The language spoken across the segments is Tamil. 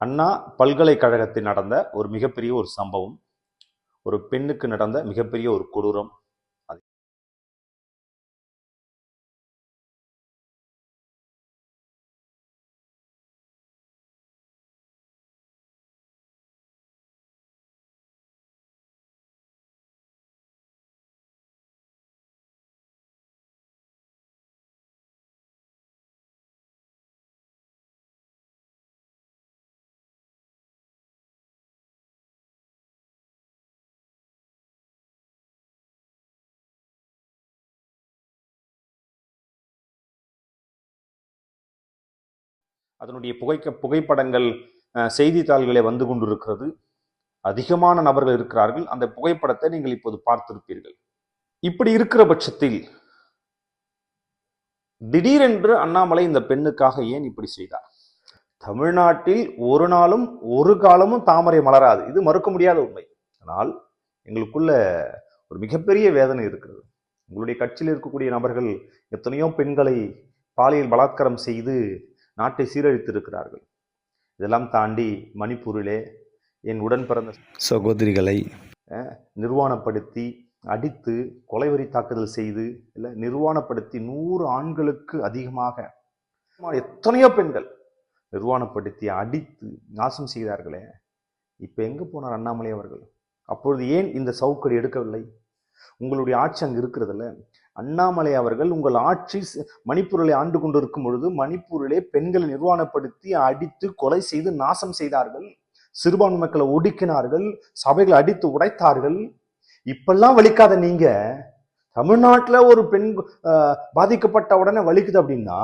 அண்ணா பல்கலைக்கழகத்தில் நடந்த ஒரு மிகப்பெரிய ஒரு சம்பவம். ஒரு பெண்ணுக்கு நடந்த மிகப்பெரிய ஒரு கொடூரம். அதனுடைய புகைக்க புகைப்படங்கள் செய்தித்தாள்களே வந்து கொண்டிருக்கிறது. அதிகமான நபர்கள் இருக்கிறார்கள். அந்த புகைப்படத்தை நீங்கள் இப்போது பார்த்திருப்பீர்கள். இப்படி இருக்கிற பட்சத்தில் திடீரென்று அண்ணாமலை இந்த பெண்ணுக்காக ஏன் இப்படி செய்தார்? தமிழ்நாட்டில் ஒரு நாளும் ஒரு காலமும் தாமரை மலராது. இது மறுக்க முடியாத உண்மை. ஆனால் எங்களுக்குள்ள ஒரு மிகப்பெரிய வேதனை இருக்கிறது. உங்களுடைய கட்சியில் இருக்கக்கூடிய நபர்கள் எத்தனையோ பெண்களை பாலியல் பலாத்காரம் செய்து நாட்டை சீரழித்திருக்கிறார்கள். இதெல்லாம் தாண்டி மணிப்பூரிலே என் உடன் பிறந்த சகோதரிகளை நிர்வாணப்படுத்தி அடித்து கொலைவெறி தாக்குதல் செய்து இல்லை நிர்வாணப்படுத்தி நூறு ஆண்களுக்கு அதிகமாக எத்தனையோ பெண்கள் நிர்வாணப்படுத்தி அடித்து நாசம் செய்தார்களே. இப்போ எங்கே போனார் அண்ணாமலை அவர்கள்? அப்பொழுது ஏன் இந்த சவுக்கடி எடுக்கவில்லை? உங்களுடைய ஆட்சி அங்கே இருக்கிறதுல அண்ணாமலை அவர்கள் உங்கள் ஆட்சி மணிப்பூரிலே ஆண்டு கொண்டிருக்கும் பொழுது மணிப்பூரிலே பெண்களை நிர்வாணப்படுத்தி அடித்து கொலை செய்து நாசம் செய்தார்கள். சிறுபான்மை மக்களை ஒடுக்கினார்கள். சபைகளை அடித்து உடைத்தார்கள். இப்பெல்லாம் வலிக்காத நீங்க தமிழ்நாட்டில் ஒரு பெண் பாதிக்கப்பட்ட உடனே வலிக்குது அப்படின்னா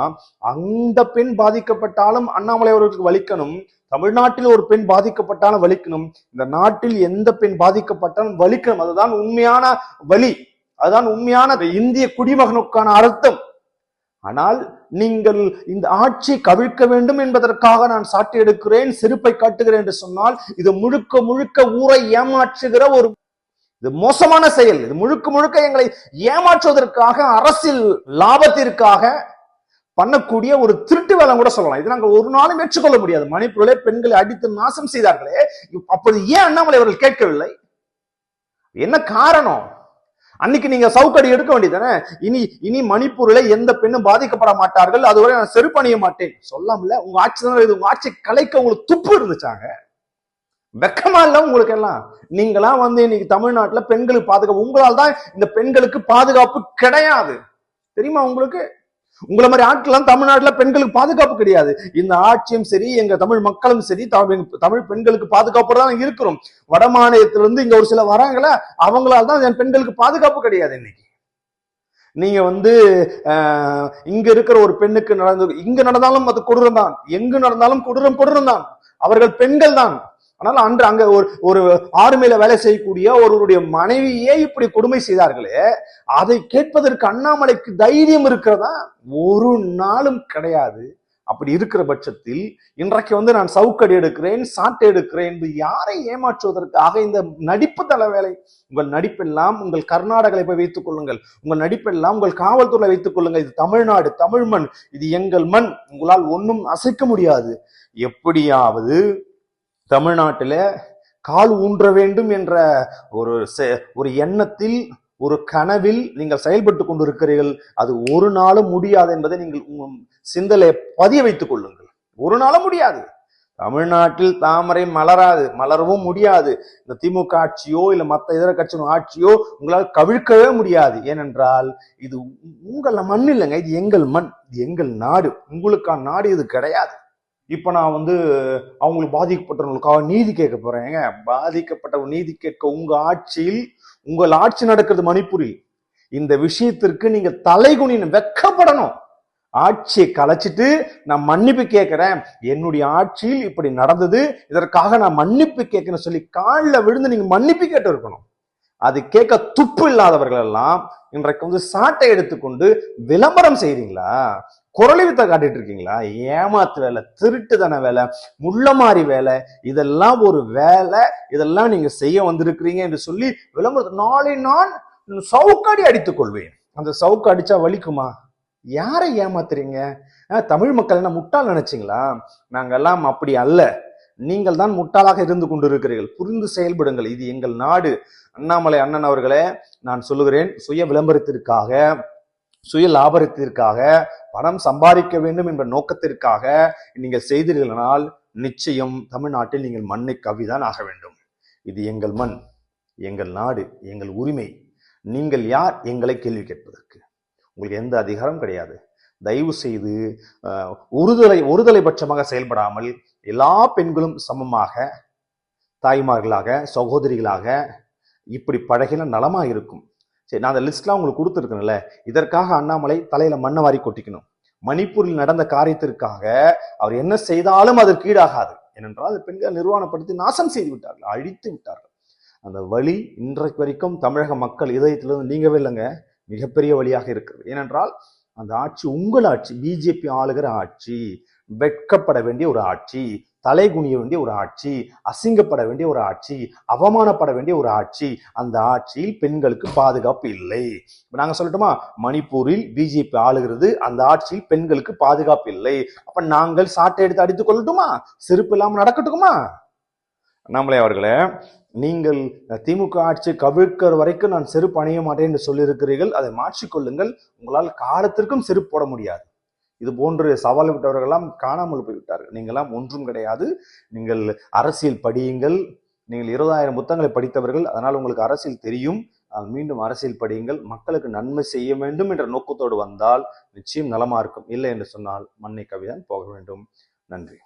அந்த பெண் பாதிக்கப்பட்டாலும் அண்ணாமலை அவர்களுக்கு வலிக்கணும். தமிழ்நாட்டில் ஒரு பெண் பாதிக்கப்பட்டாலும் வலிக்கணும். இந்த நாட்டில் எந்த பெண் பாதிக்கப்பட்டாலும் வலிக்கணும். அதுதான் உண்மையான வலி. அதுதான் உண்மையான இந்திய குடிமகனுக்கான அர்த்தம். ஆனால் நீங்கள் இந்த ஆட்சியை கவிழ்க்க வேண்டும் என்பதற்காக நான் சாட்டி எடுக்கிறேன் செருப்பை காட்டுகிறேன் என்று சொன்னால் இது முழுக்க முழுக்க ஊரை ஏமாற்றுகிற ஒரு இது மோசமான செயல். இது முழுக்க முழுக்க எங்களை ஏமாற்றுவதற்காக அரசியல் லாபத்திற்காக பண்ணக்கூடிய ஒரு திருட்டு வேலை கூட சொல்லலாம். இது நாங்கள் ஒரு நாளும் ஏற்றுக்கொள்ள முடியாது. மணிப்பூரிலே பெண்களை அடித்து நாசம் செய்தார்களே. அப்போது ஏன் அண்ணாமலை அவர்கள் கேட்கவில்லை? என்ன காரணம்? அன்னைக்கு நீங்க சவுக்கடி எடுக்க வேண்டியதானே இனி இனி மணிப்பூர்ல எந்த பெண்ணும் பாதிக்கப்பட மாட்டார்கள். அதுவரை நான் செருப்பணிய மாட்டேன். சொல்லாமல உங்க ஆட்சி தான் உங்க ஆட்சி கலைக்க உங்களுக்கு துப்பு இருந்துச்சாங்க. வெக்கமா இல்ல உங்களுக்கு எல்லாம் நீங்களாம் வந்து இன்னைக்கு தமிழ்நாட்டுல பெண்களுக்கு பாதுகாப்பு. உங்களால் தான் இந்த பெண்களுக்கு பாதுகாப்பு கிடையாது. தெரியுமா உங்களுக்கு? உங்களை மாதிரி ஆட்கள்லாம் தமிழ்நாட்டுல பெண்களுக்கு பாதுகாப்பு கிடையாது. இந்த ஆட்சியும் சரி எங்க தமிழ் மக்களும் சரி தமிழ் தமிழ் பெண்களுக்கு பாதுகாப்பு தான் இருக்கிறோம். வட மாநிலத்திலிருந்து இங்க ஒரு சில வராங்களா அவங்களால தான் என் பெண்களுக்கு பாதுகாப்பு கிடையாது இன்னைக்கு. நீங்க வந்து ஆஹ், இங்க இருக்கிற ஒரு பெண்ணுக்கு நடந்து இங்க நடந்தாலும் அது கொடூரம் தான் எங்கு நடந்தாலும் கொடூரம் கொடூரம் தான் அவர்கள் பெண்கள் தான். ஆனால் அன்று அங்க ஒரு ஒரு ஆர்மியில வேலை செய்யக்கூடிய ஒருவருடைய மனைவியே இப்படி கொடுமை செய்தார்களே அதை கேட்பதற்கு அண்ணாமலைக்கு தைரியம் இருக்கிறதா? ஒரு நாளும் கிடையாது. அப்படி இருக்கிற பட்சத்தில் இன்றைக்கு வந்து நான் சவுக்கடி எடுக்கிறேன் சாட்டை எடுக்கிறேன் என்று யாரை ஏமாற்றுவதற்காக இந்த நடிப்பு தல வேலை உங்கள் நடிப்பெல்லாம் உங்கள் கர்நாடகளை போய் வைத்துக் கொள்ளுங்கள். உங்கள் நடிப்பெல்லாம் உங்கள் காவல்துறை வைத்துக் கொள்ளுங்கள். இது தமிழ்நாடு தமிழ் மண் இது எங்கள் மண். உங்களால் ஒன்றும் அசைக்க முடியாது. எப்படியாவது தமிழ்நாட்டில் கால் ஊன்ற வேண்டும் என்ற ஒரு செ- ஒரு எண்ணத்தில் ஒரு கனவில் நீங்கள் செயல்பட்டு கொண்டிருக்கிறீர்கள். அது ஒரு நாளும் முடியாது என்பதை நீங்கள் உங்கள் சிந்தலை பதிய வைத்துக் கொள்ளுங்கள். ஒரு நாளும் முடியாது. தமிழ்நாட்டில் தாமரை மலராது மலரவும் முடியாது. இந்த திமுக ஆட்சியோ இல்ல மற்ற இதர கட்சியின் ஆட்சியோ உங்களால் கவிழ்க்கவே முடியாது. ஏனென்றால் இது உ- உங்கள் மண் இல்லைங்க இது எங்கள் மண் இது எங்கள் நாடு. உங்களுக்கான நாடு இது கிடையாது. இப்போ நான் வந்து அவங்களுக்கு பாதிக்கப்பட்டவங்களுக்காக நீதி கேட்க போறேங்க பாதிக்கப்பட்ட நீதி கேட்க உங்க ஆட்சியில் உங்கள் ஆட்சி நடக்கிறது மணிப்பூரில். இந்த விஷயத்திற்கு நீங்க தலைகுனின்னு வெக்கப்படணும். ஆட்சியை கலைச்சிட்டு நான் மன்னிப்பு கேட்கிறேன். என்னுடைய ஆட்சியில் இப்படி நடந்தது இதற்காக நான் மன்னிப்பு கேட்கிறேன்னு சொல்லி காலில் விழுந்து நீங்க மன்னிப்பு கேட்டு இருக்கணும் அது கேட்க துப்பு இல்லாதவர்கள் எல்லாம் இன்றைக்கு வந்து சாட்டை எடுத்துக்கொண்டு விளம்பரம் செய்றீங்களா? குரலி வித்த காட்டிட்டு இருக்கீங்களா ஏமாத்து வேலை திருட்டுத்தன வேலை முள்ளமாரி வேலை இதெல்லாம் ஒரு வேலை. இதெல்லாம் நீங்க செய்ய வந்திருக்கிறீங்க என்று சொல்லி விளம்பரத்தை நாளை நான் சவுக்காடி அடித்துக் கொள்வேன். அந்த சவுக்கு அடிச்சா வலிக்குமா? யாரை ஏமாத்துறீங்க? தமிழ் மக்கள் என்ன முட்டாள் நினைச்சிங்களா? நாங்கெல்லாம் அப்படி அல்ல. நீங்கள் தான் முட்டாளாக இருந்து கொண்டிருக்கிறீர்கள். புரிந்து செயல்படுங்கள். இது எங்கள் நாடு. அண்ணாமலை அண்ணன் அவர்களே நான் சொல்லுகிறேன் சுய விளம்பரத்திற்காக சுய லாபத்திற்காக பணம் சம்பாதிக்க வேண்டும் என்ற நோக்கத்திற்காக நீங்கள் செய்தீர்களானால் நிச்சயம் தமிழ்நாட்டில் நீங்கள் மண்ணை கவிதான் ஆக வேண்டும். இது எங்கள் மண் எங்கள் நாடு எங்கள் உரிமை. நீங்கள் யார் எங்களை கேள்வி கேட்பதற்கு? உங்களுக்கு எந்த அதிகாரம் கிடையாது. தயவு செய்து ஒருதலை ஒருதலை பட்சமாக செயல்படாமல் எல்லா பெண்களும் சமமாக தாய்மார்களாக சகோதரிகளாக இப்படி பழகின நலமாக இருக்கும் சரி நான் அந்த லிஸ்ட்லாம் உங்களுக்கு கொடுத்துருக்கேன்ல. இதற்காக அண்ணாமலை தலையில மண்ணை வாரி கொட்டிக்கணும். மணிப்பூரில் நடந்த காரியத்திற்காக அவர் என்ன செய்தாலும் அதற்கு ஈடாகாது. ஏனென்றால் பெண்கள் நிர்வாணப்படுத்தி நாசம் செய்து விட்டார்கள் அழித்து விட்டார்கள். அந்த வழி இன்றைக்கு வரைக்கும் தமிழக மக்கள் இதயத்திலிருந்து நீங்கவே இல்லைங்க. மிகப்பெரிய வழியாக இருக்கிறது. ஏனென்றால் அந்த ஆட்சி உங்கள் ஆட்சி பிஜேபி ஆளுகிற ஆட்சி வெட்கப்பட வேண்டிய ஒரு ஆட்சி. தலை குனிய வேண்டிய ஒரு ஆட்சி அசிங்கப்பட வேண்டிய ஒரு ஆட்சி அவமானப்பட வேண்டிய ஒரு ஆட்சி அந்த ஆட்சியில் பெண்களுக்கு பாதுகாப்பு இல்லை. நாங்கள் நாங்க சொல்லட்டுமா? மணிப்பூரில் பிஜேபி ஆளுகிறது அந்த ஆட்சியில் பெண்களுக்கு பாதுகாப்பு இல்லை. அப்ப நாங்கள் சாட்டை எடுத்து அடித்துக் கொள்ளட்டுமா? செருப்பு இல்லாமல் நடக்கட்டுமா? நம்மளே அவர்களே நீங்கள் திமுக ஆட்சி கவிழ்க்கிற வரைக்கும் நான் செருப்பு அணிய மாட்டேன் என்று சொல்லியிருக்கிறீர்கள். அதை மாற்றிக்கொள்ளுங்கள். உங்களால் காலத்திற்கும் செருப்பு போட முடியாது. இது போன்று சவால் விட்டவர்களெல்லாம் காணாமல் போய்விட்டார்கள். நீங்களாம் ஒன்றும் கிடையாது. நீங்கள் அரசியல் படியுங்கள். நீங்கள் இருபதாயிரம் புத்தகங்களை படித்தவர்கள் அதனால் உங்களுக்கு அரசியல் தெரியும். மீண்டும் அரசியல் படியுங்கள். மக்களுக்கு நன்மை செய்ய வேண்டும் என்ற நோக்கத்தோடு வந்தால் நிச்சயம் நலமா இருக்கும். இல்லை என்று சொன்னால் மண்ணை கவிதான் போக வேண்டும். நன்றி.